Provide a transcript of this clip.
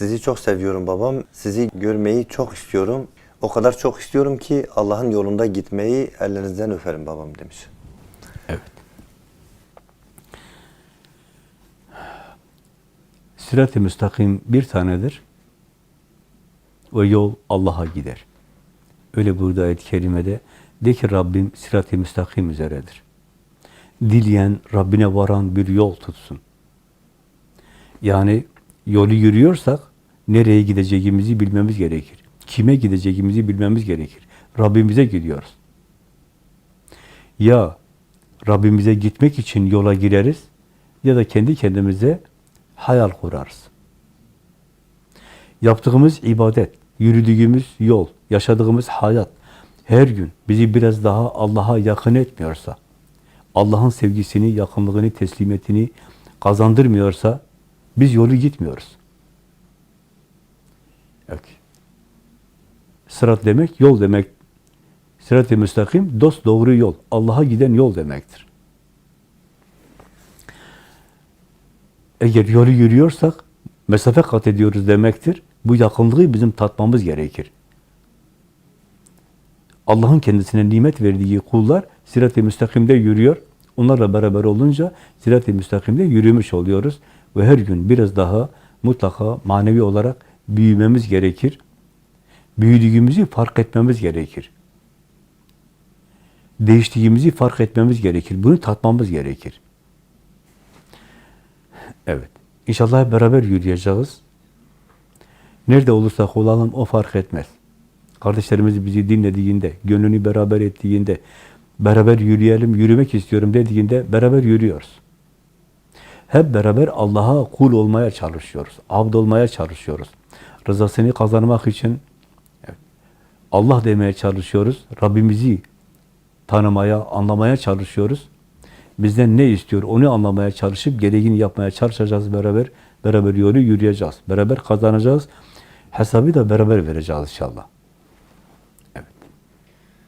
Sizi çok seviyorum babam. Sizi görmeyi çok istiyorum. O kadar çok istiyorum ki Allah'ın yolunda gitmeyi ellerinizden öperim babam demiş. Evet. Sırat-ı müstakim bir tanedir. O yol Allah'a gider. Öyle burada ayet-i kerimede de ki Rabbim sırat-ı müstakim üzeredir. Dileyen Rabbine varan bir yol tutsun. Yani yolu yürüyorsak nereye gideceğimizi bilmemiz gerekir. Kime gideceğimizi bilmemiz gerekir. Rabbimize gidiyoruz. Ya Rabbimize gitmek için yola gireriz ya da kendi kendimize hayal kurarız. Yaptığımız ibadet, yürüdüğümüz yol, yaşadığımız hayat her gün bizi biraz daha Allah'a yakın etmiyorsa, Allah'ın sevgisini, yakınlığını, teslimiyetini kazandırmıyorsa biz yolu gitmiyoruz. Evet. Sırat demek, yol demek. Sırat-ı müstakim, dost doğru yol. Allah'a giden yol demektir. Eğer yolu yürüyorsak, mesafe kat ediyoruz demektir. Bu yakınlığı bizim tatmamız gerekir. Allah'ın kendisine nimet verdiği kullar sirat-i müstakimde yürüyor. Onlarla beraber olunca sirat-i müstakimde yürümüş oluyoruz. Ve her gün biraz daha mutlaka manevi olarak büyümemiz gerekir. Büyüdüğümüzü fark etmemiz gerekir. Değiştiğimizi fark etmemiz gerekir. Bunu tatmamız gerekir. Evet. İnşallah beraber yürüyeceğiz. Nerede olursak olalım o fark etmez. Kardeşlerimiz bizi dinlediğinde, gönlünü beraber ettiğinde, beraber yürüyelim, yürümek istiyorum dediğinde beraber yürüyoruz. Hep beraber Allah'a kul olmaya çalışıyoruz. Abd olmaya çalışıyoruz. Rızasını kazanmak için Allah demeye çalışıyoruz. Rabbimizi tanımaya, anlamaya çalışıyoruz. Bizden ne istiyor onu anlamaya çalışıp gereğini yapmaya çalışacağız beraber. Beraber yolu yürüyeceğiz. Beraber kazanacağız. Hesabı da beraber vereceğiz inşallah.